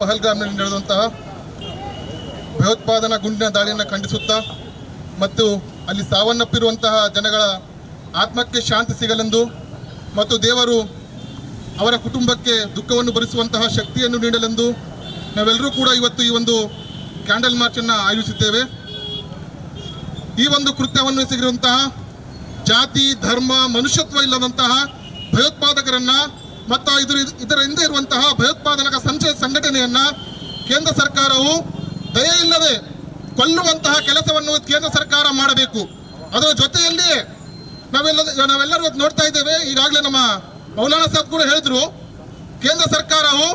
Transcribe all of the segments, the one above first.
ಪಹಲ್ಗಾಮ್ನಲ್ಲಿ ನಡೆದಂತಹ ಭಯೋತ್ಪಾದನಾ ಗುಂಡಿನ ದಾಳಿಯನ್ನು ಖಂಡಿಸುತ್ತಾ ಮತ್ತು ಅಲ್ಲಿ ಸಾವನ್ನಪ್ಪಿರುವಂತಹ ಜನಗಳ ಆತ್ಮಕ್ಕೆ ಶಾಂತಿ ಸಿಗಲೆಂದು ಮತ್ತು ದೇವರು ಅವರ ಕುಟುಂಬಕ್ಕೆ ದುಃಖವನ್ನು ಭರಿಸುವಂತಹ ಶಕ್ತಿಯನ್ನು ನೀಡಲೆಂದು ನಾವೆಲ್ಲರೂ ಕೂಡ ಇವತ್ತು ಈ ಒಂದು ಕ್ಯಾಂಡಲ್ ಮಾರ್ಚನ್ನು ಆಯೋಜಿಸಿದ್ದೇವೆ. ಈ ಒಂದು ಕೃತ್ಯವನ್ನು ಎಸಗಿರುವಂತಹ ಜಾತಿ, ಧರ್ಮ, ಮನುಷ್ಯತ್ವ ಇಲ್ಲದಂತಹ ಭಯೋತ್ಪಾದಕರನ್ನ ಮತ್ತು ಇದರ ಇದರ ಹಿಂದೆ ಇರುವಂತಹ ಭಯೋತ್ಪಾದನಾ ಸಂಚ ಸಂಘಟನೆಯನ್ನ ಕೇಂದ್ರ ಸರ್ಕಾರವು ದಯೆ ಇಲ್ಲದೆ ಕೊಲ್ಲುವಂತಹ ಕೆಲಸವನ್ನು ಕೇಂದ್ರ ಸರ್ಕಾರ ಮಾಡಬೇಕು. ಅದರ ಜೊತೆಯಲ್ಲಿ ನಾವೆಲ್ಲ ನಾವೆಲ್ಲರೂ ನೋಡ್ತಾ ಇದ್ದೇವೆ. ಈಗಾಗಲೇ ನಮ್ಮ ಮೌಲಾನಾ ಸಾಬ್ ಕೂಡ ಹೇಳಿದ್ರು, ಕೇಂದ್ರ ಸರ್ಕಾರವು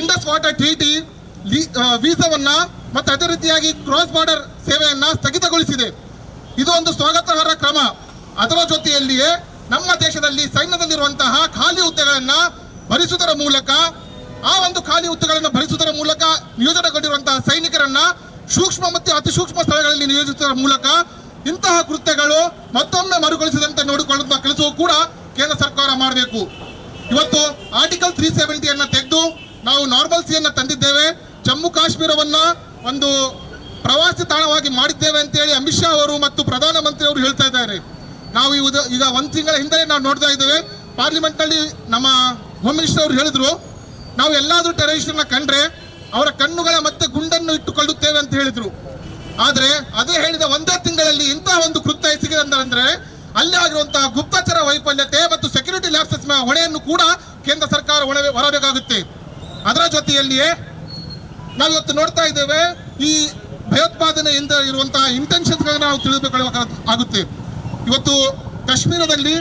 ಇಂಡಸ್ ವಾಟರ್ ಟ್ರೀಟಿ ವೀಸಾವನ್ನ ಮತ್ತು ಅದೇ ರೀತಿಯಾಗಿ ಕ್ರಾಸ್ ಬಾರ್ಡರ್ ಸೇವೆಯನ್ನ ಸ್ಥಗಿತಗೊಳಿಸಿದೆ. ಇದು ಒಂದು ಸ್ವಾಗತಾರ್ಹ ಕ್ರಮ. ಅದರ ಜೊತೆಯಲ್ಲಿಯೇ ನಮ್ಮ ದೇಶದಲ್ಲಿ ಸೈನ್ಯದಲ್ಲಿರುವಂತಹ ಖಾಲಿ ಹುದ್ದೆಗಳನ್ನು ಭರಿಸುವುದರ ಮೂಲಕ, ಆ ಒಂದು ಖಾಲಿ ಹುದ್ದೆಗಳನ್ನು ಭರಿಸುವುದರ ಮೂಲಕ ನಿಯೋಜನೆಗೊಂಡಿರುವಂತಹ ಸೈನಿಕರನ್ನ ಸೂಕ್ಷ್ಮ ಮತ್ತು ಅತಿ ಸೂಕ್ಷ್ಮ ಸ್ಥಳಗಳಲ್ಲಿ ನಿಯೋಜಿಸುವುದರ ಮೂಲಕ ಇಂತಹ ಕೃತ್ಯಗಳು ಮತ್ತೊಮ್ಮೆ ಮರುಕಳಿಸದಂತೆ ನೋಡಿಕೊಳ್ಳುವಂತಹ ಕೆಲಸವೂ ಕೂಡ ಕೇಂದ್ರ ಸರ್ಕಾರ ಮಾಡಬೇಕು. ಇವತ್ತು ಆರ್ಟಿಕಲ್ ತ್ರೀ ಸೆವೆಂಟಿಯನ್ನು ತೆಗೆದು ನಾವು ನಾರ್ಮಲ್ ಸಿಯನ್ನ ತಂದಿದ್ದೇವೆ. ಜಮ್ಮು ಕಾಶ್ಮೀರವನ್ನ ಒಂದು ಪ್ರವಾಸಿ ತಾಣವಾಗಿ ಮಾಡಿದ್ದೇವೆ ಅಂತೇಳಿ ಅಮಿತ್ ಶಾ ಅವರು ಮತ್ತು ಪ್ರಧಾನಮಂತ್ರಿ ಅವರು ಹೇಳ್ತಾ ಇದ್ದಾರೆ. ನಾವು ಈಗ ಒಂದು ತಿಂಗಳ ಹಿಂದೆ ನಾವು ನೋಡ್ತಾ ಇದ್ದೇವೆ. ಪಾರ್ಲಿಮೆಂಟ್ನಲ್ಲಿ ನಮ್ಮ ಹೋಮ್ ಮಿನಿಸ್ಟರ್ ಅವರು ಹೇಳಿದ್ರು, ನಾವು ಎಲ್ಲಾದರೂ ಟೆರರಿಸ್ಟ್ನ ಕಂಡ್ರೆ ಅವರ ಕಣ್ಣುಗಳ ಮತ್ತೆ ಗುಂಡನ್ನು ಇಟ್ಟುಕೊಳ್ಳುತ್ತೇವೆ ಅಂತ ಹೇಳಿದ್ರು. ಆದರೆ ಅದೇ ಹೇಳಿದ ಒಂದೇ ತಿಂಗಳಲ್ಲಿ ಇಂತಹ ಒಂದು ಕೃತ್ಯ ಎಸಗಿದೆ ಅಂದ್ರೆ ಅಲ್ಲಿ ಆಗಿರುವಂತಹ ಗುಪ್ತಚರ ವೈಫಲ್ಯತೆ ಮತ್ತು ಸೆಕ್ಯೂರಿಟಿ ಲ್ಯಾಪ್ಸಸ್ ಹೊಣೆಯನ್ನು ಕೂಡ ಕೇಂದ್ರ ಸರ್ಕಾರ ಹೊಣೆ ಹೊರಬೇಕಾಗುತ್ತೆ. ಅದರ ಜೊತೆಯಲ್ಲಿಯೇ ನಾವು ಇವತ್ತು ನೋಡ್ತಾ ಇದ್ದೇವೆ, ಈ ಭಯೋತ್ಪಾದನೆಯಿಂದ ಇರುವಂತಹ ಇಂಟೆನ್ಷನ್ಸ್ ನಾವು ತಿಳಿದುಕೊಳ್ಳ ಆಗುತ್ತೆ ಇವತ್ತು ಕಾಶ್ಮೀರದಲ್ಲಿ,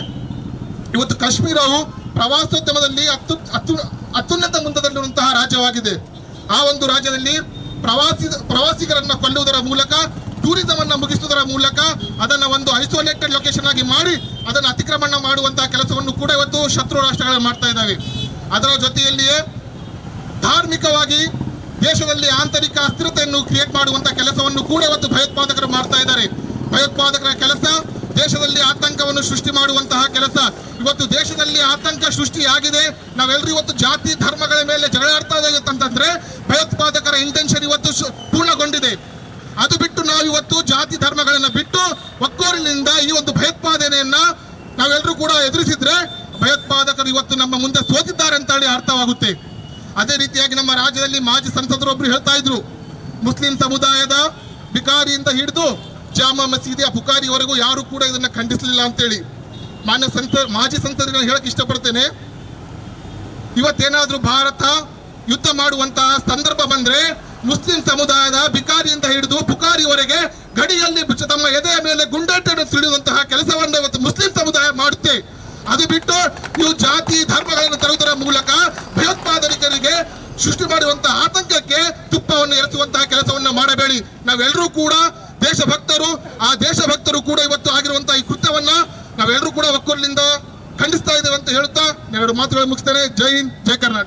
ಇವತ್ತು ಕಾಶ್ಮೀರವು ಪ್ರವಾಸೋದ್ಯಮದಲ್ಲಿ ಅತ್ಯು ಅತ್ಯು, ಅತ್ಯುನ್ನತ ಮುಂದದಲ್ಲಿರುವಂತಹ ರಾಜ್ಯವಾಗಿದೆ. ಆ ಒಂದು ರಾಜ್ಯದಲ್ಲಿ ಪ್ರವಾಸಿ, ಪ್ರವಾಸಿಗರನ್ನ ಕೊಲ್ಲುವುದರ ಮೂಲಕ ಟೂರಿಸಂ ಅನ್ನ ಮುಗಿಸುವುದರ ಮೂಲಕ ಅದನ್ನ ಒಂದು ಐಸೋಲೇಟೆಡ್ ಲೊಕೇಶನ್ ಆಗಿ ಮಾಡಿ ಅದನ್ನು ಅತಿಕ್ರಮಣ ಮಾಡುವಂತಹ ಕೆಲಸವನ್ನು ಕೂಡ ಇವತ್ತು ಶತ್ರು ರಾಷ್ಟ್ರಗಳು ಮಾಡ್ತಾ ಇದ್ದಾವೆ. ಅದರ ಜೊತೆಯಲ್ಲಿಯೇ ಧಾರ್ಮಿಕವಾಗಿ ದೇಶದಲ್ಲಿ ಆಂತರಿಕ ಅಸ್ಥಿರತೆಯನ್ನು ಕ್ರಿಯೇಟ್ ಮಾಡುವಂತಹ ಕೆಲಸವನ್ನು ಕೂಡ ಇವತ್ತು ಭಯೋತ್ಪಾದಕರು ಮಾಡ್ತಾ ಇದ್ದಾರೆ. ಭಯೋತ್ಪಾದಕರ ಆತಂಕವನ್ನು ಸೃಷ್ಟಿ ಮಾಡುವಂತಹ ಕೆಲಸ. ಇವತ್ತು ದೇಶದಲ್ಲಿ ಆತಂಕ ಸೃಷ್ಟಿಯಾಗಿದೆ. ನಾವೆಲ್ಲರೂ ಇವತ್ತು ಜಾತಿ, ಧರ್ಮಗಳ ಮೇಲೆ ಜಗಳಾಡ್ತಾ ಇದೆ ಅಂತಂದ್ರೆ ಭಯೋತ್ಪಾದಕರ ಇಂಟೆನ್ಷನ್ ಇವತ್ತು ಪೂರ್ಣಗೊಂಡಿದೆ. ಅದು ಬಿಟ್ಟು ನಾವು ಇವತ್ತು ಜಾತಿ, ಧರ್ಮಗಳನ್ನ ಬಿಟ್ಟು ಒಕ್ಕೋರಿನಿಂದ ಈ ಒಂದು ಭಯೋತ್ಪಾದನೆಯನ್ನ ನಾವೆಲ್ಲರೂ ಕೂಡ ಎದುರಿಸಿದ್ರೆ ಭಯೋತ್ಪಾದಕರು ಇವತ್ತು ನಮ್ಮ ಮುಂದೆ ಸೋತಿದ್ದಾರೆ ಅಂತ ಹೇಳಿ ಅರ್ಥವಾಗುತ್ತೆ. ಅದೇ ರೀತಿಯಾಗಿ ನಮ್ಮ ರಾಜ್ಯದಲ್ಲಿ ಮಾಜಿ ಸಂಸದರು ಒಬ್ರು ಹೇಳ್ತಾ ಇದ್ರು, ಮುಸ್ಲಿಂ ಸಮುದಾಯದ ಬಿಕಾರಿಯಿಂದ ಹಿಡಿದು ಜಾಮಾ ಮಸೀದಿಯ ಪುಕಾರಿವರೆಗೂ ಯಾರು ಕೂಡ ಇದನ್ನ ಖಂಡಿಸಲಿಲ್ಲ ಅಂತೇಳಿ ಮಾನ್ಯ ಸಂತ, ಮಾಜಿ ಸಂಸದರಿಗೆ ಹೇಳಕ್ ಇಷ್ಟಪಡ್ತೇನೆ. ಇವತ್ತೇನಾದ್ರೂ ಭಾರತ ಯುದ್ಧ ಮಾಡುವಂತಹ ಸಂದರ್ಭ ಬಂದ್ರೆ ಮುಸ್ಲಿಂ ಸಮುದಾಯದ ಬಿಕಾರಿಯಿಂದ ಹಿಡಿದು ಪುಕಾರಿವರೆಗೆ ಗಡಿಯಲ್ಲಿ ತಮ್ಮ ಎದೆಯ ಮೇಲೆ ಗುಂಡಾಟವನ್ನು ತಿಳಿಯುವಂತಹ ಕೆಲಸವನ್ನು ಇವತ್ತು ಮುಸ್ಲಿಂ ಸಮುದಾಯ ಮಾಡುತ್ತೆ. ಅದು ಬಿಟ್ಟು ನೀವು ಜಾತಿ, ಧರ್ಮಗಳನ್ನು ತರುವುದರ ಮೂಲಕ ಭಯೋತ್ಪಾದಕರಿಗೆ ಸೃಷ್ಟಿ ಮಾಡುವಂತಹ ಆತಂಕಕ್ಕೆ ತುಪ್ಪವನ್ನು ಎರಚುವಂತಹ ಕೆಲಸವನ್ನ ಮಾಡಬೇಡಿ. ನಾವೆಲ್ಲರೂ ಕೂಡ ದೇಶಭಕ್ತರು ಆ ದೇಶಭಕ್ತರು ಕೂಡ ಇವತ್ತು ಆಗಿರುವಂತಹ ಈ ಕೃತ್ಯವನ್ನ ನಾವೆಲ್ಲರೂ ಕೂಡ ಒಕ್ಕೊರಲಿಂದ ಖಂಡಿಸ್ತಾ ಇದ್ದೇವೆ ಅಂತ ಹೇಳ್ತಾ ಎರಡು ಮಾತುಗಳು ಮುಗಿಸ್ತೇನೆ. ಜೈ ಹಿಂದ್ ಜೈ ಕರ್ನಾಟಕ.